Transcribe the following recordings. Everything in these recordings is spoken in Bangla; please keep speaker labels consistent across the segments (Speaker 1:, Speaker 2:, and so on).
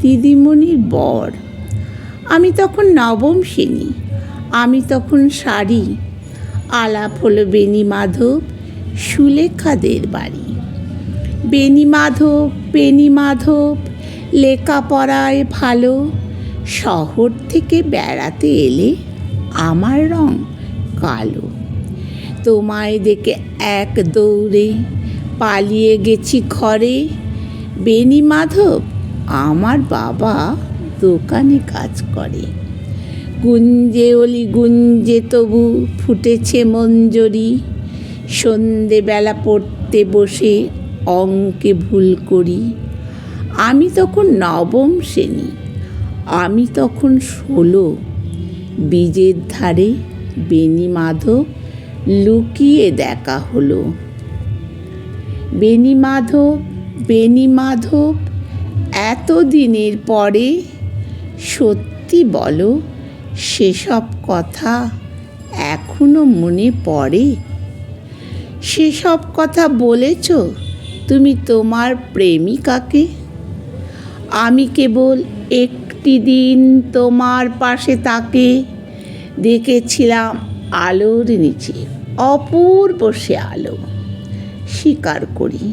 Speaker 1: দিদিমণির বর। আমি তখন নবম শ্রেণি, আমি তখন শাড়ি, আলাপ হলো বেনি মাধব, সুলেখাদের বাড়ি। বেনি মাধব বেনি মাধব, লেখাপড়ায় ভালো, শহর থেকে বেড়াতে এলে আমার রং কালো। তোমায় দেখে এক দৌড়ে পালিয়ে গেছি ঘরে। বেনি মাধব আমার বাবা দোকানে কাজ করে। গুঞ্জে অলি গুঞ্জে তবু ফুটেছে মঞ্জরি। সন্ধেবেলা পড়তে বসে অঙ্কে ভুল করি। আমি তখন নবম শ্রেণি, আমি তখন ষোলো। বীজের ধারে বেনি মাধব লুকিয়ে দেখা হলো। বেনি মাধব বেনি মাধব এত দিনের পরে সত্যি বলো, সেসব কথা এখনও মনে পড়ে? সেসব কথা বলেছ তুমি তোমার প্রেমিকাকে? আমি কেবল একটি দিন তোমার পাশে তাকে দেখেছিলাম আলোর নিচে, অপূর্ব সে আলো, স্বীকার করি।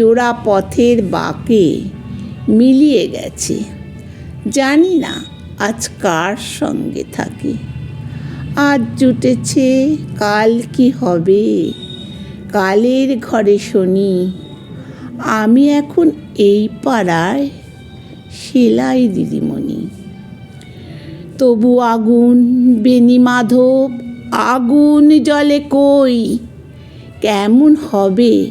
Speaker 1: চোরা পথের বাঁকে মিলিয়ে গেছে। জানি না আজ কার সঙ্গে থাকে। আজ জুটেছে, কাল কি হবে? কালের ঘরে শুনি, আমি এখন এই পাড়ায়, সেলাই দিদিমণি। তবু আগুন বেনি মাধব, আগুন জলে কই? কেমন হবে